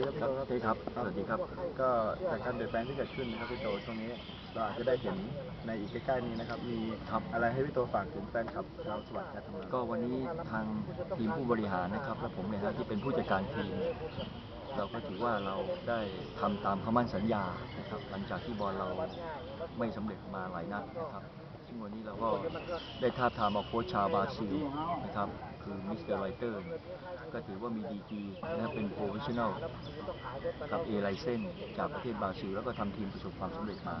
ดีครับพี่โตครับใช่ครับสวัสดีครับ ก็จากการเปลี่ยนแปลงที่เกิดขึ้นนะครับพี่โตช่วงนี้เราอาจจะได้เห็นในอีกใกล้ๆนี้นะครับ มีครับอะไรให้พี่โตฝากถึงแฟนคลับชาวสวัสดิ์การทำงานก็วันนี้ทางทีมผู้บริหารนะครับ และผมเนี่ยฮะที่เป็นผู้จัดการทีม เราก็ถือว่าเราได้ทำตามคำมั่นสัญญานะครับหลังจากที่บอลเราไม่สำเร็จมาหลายนัดนะครับ ซึ่งวันนี้เราก็ได้ท้าทามเอาโค้ชชาวบราซิลนะครับคือมิสเตอร์ไรเตอร์ก็ถือว่ามีดีกรีนะเป็นโปรเฟชชั่นอลกับเอไลเซนจากประเทศบราซิลแล้วก็ทำทีมประสบความสำเร็จมา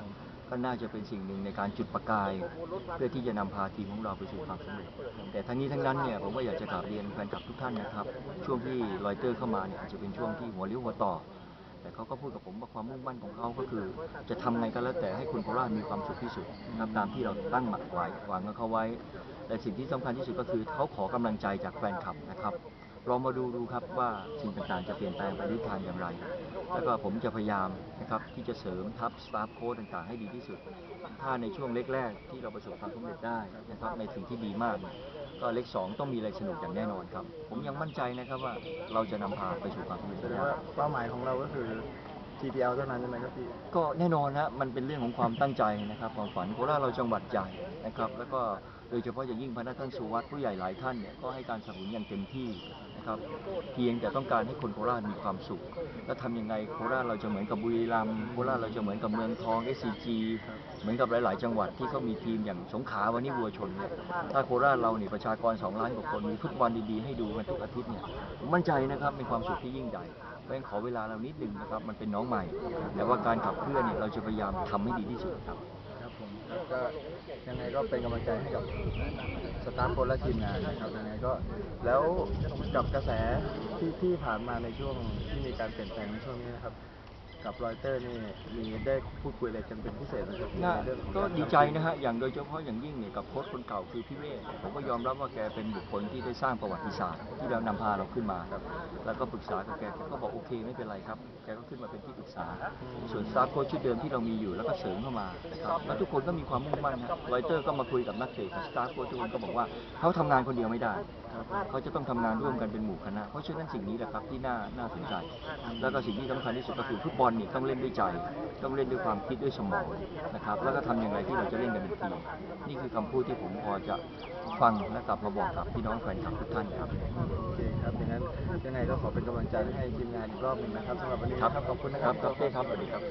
ก็น่าจะเป็นสิ่งหนึ่งในการจุดประกาย เพื่อที่จะนำพาทีมของเราไปสู่ความสำเร็จ แต่ทั้งนี้ทั้งนั้นเนี่ยผมก็อยากจะกราบเรียนแฟนคลับทุกท่านนะครับ ช่วงที่รอยเตอร์เข้ามาเนี่ยอาจจะเป็นช่วงที่หัวเลี้ยวหัวต่อ แต่เขาก็พูดกับผมว่าความมุ่งมั่นของเขาก็คือ จะทำไงก็แล้วแต่ให้คนโคราชมีความสุขที่สุดนะครับตามที่เราตั้งหมักไว้หวางกับเขาไว้ แต่สิ่งที่สำคัญที่สุดก็คือเขาขอกำลังใจจากแฟนคลับนะครับ ลองมาดูดูครับว่าสิ่งต่างๆจะเปลี่ยนแปลงไปทิศทางอย่างไร แล้วก็ผมจะพยายามนะครับที่จะเสริมทัพสตาฟโค้ดต่างๆ ให้ดีที่สุด ถ้าในช่วงเล็กแรกที่เราประสบความสำเร็จได้นะครับในสิ่งที่ดีมากเนี่ยก็เล็กสองต้องมีอะไรสนุกอย่างแน่นอนครับ ผมยังมั่นใจนะครับว่าเราจะนำพาไปสู่ความสำเร็จแสดงได้ ว่าเป้าหมายของเราก็คือ GPL เท่านั้นใช่ไหมครับพี่ ก็แน่นอนนะมันเป็นเรื่องของความตั้งใจนะครับความฝันโคราชเราจังหวัดใหญ่นะครับ แล้วก็ โดยเฉพาะอย่างยิ่งพระท่านสุวัสดิ์ผู้ใหญ่หลายท่านเนี่ยก็ให้การสนับสนุนอย่างเต็มที่นะครับเพียงแต่ต้องการให้คนโคราชมีความสุขแล้วทำยังไงโคราชเราจะเหมือนกับบุรีรัมย์โคราชเราจะเหมือนกับเมืองทอง SCG เหมือนกับหลาย ๆ จังหวัดที่เขามีทีมอย่างสงขลาวันนี้วัวชนเนี่ยถ้าโคราชเราเนี่ยประชากร 2 ล้านกว่าคนมีฟุตบอลดี ๆ ให้ดูกันทุกอาทิตย์เนี่ยมั่นใจนะครับเป็นความสุขที่ยิ่งใหญ่เพราะฉะนั้นขอเวลาเรานิดหนึงนะครับมันเป็นน้องใหม่ แต่ว่าการขับเคลื่อนเนี่ยเราจะพยายามทำให้ดีที่สุดครับ ก็ยังไงก็เป็นกำลังใจให้กับสตาฟโค้ชและทีมงานนะครับยังไงก็แล้วกับกระแสที่ที่ผ่านมาในช่วงที่มีการเปลี่ยนแปลงในช่วงนี้นะครับ กับรอยเตอร์นี่มีได้พูดคุยอะไรกันเป็นพิเศษไหมครับน่าในเรื่องของก็ารดีใจนะฮะ อย่างโดยเฉพาะอย่างยิ่งเนี่ยกับโค้ชคนเก่าคือพี่เวศผมก็ยอมรับว่าแกเป็นบุคคลที่ได้สร้างประวัติศาสตร์ที่เรานำพาเราขึ้นมาครับ แล้วก็ปรึกษากับแกแกก็บอกโอเคไม่เป็นไรครับ แกก็ขึ้นมาเป็นที่ปรึกษา ส่วนสตาฟโค้ชชุดเดิมที่เรามีอยู่แล้วก็เสริมเข้ามานะครับแล้วทุกคนก็มีความมุ่งมั่นฮะรอยเตอร์ก็มาคุยกับนักเตะกับสตาฟโค้ชทุกคนก็บอกว่าเขาทำงานคนเดียวไม่ได้ เขาจะต้องทำงานร่วมกันเป็นหมู่คณะ เพราะฉะนั้นสิ่งนี้แหละครับที่น่าน่าสนใจ แล้วก็สิ่งที่สำคัญที่สุดก็คือฟุตบอลเนี่ยต้องเล่นด้วยใจ ต้องเล่นด้วยความคิดด้วยสมองนะครับ แล้วก็ทำอย่างไรที่เราจะเล่นกันเป็นทีมนี่คือคำพูดที่ผมพอจะฟังและกลับมาบอกกับพี่น้องแฟนคลับทุกท่านครับโอเคครับดังนั้นยังไงก็ขอเป็นกำลังใจให้ทีมงานอีกรอบหนึ่งนะครับสำหรับวันนี้ครับขอบคุณนะคครัรับบครับเป้ครับสวัสดีครับ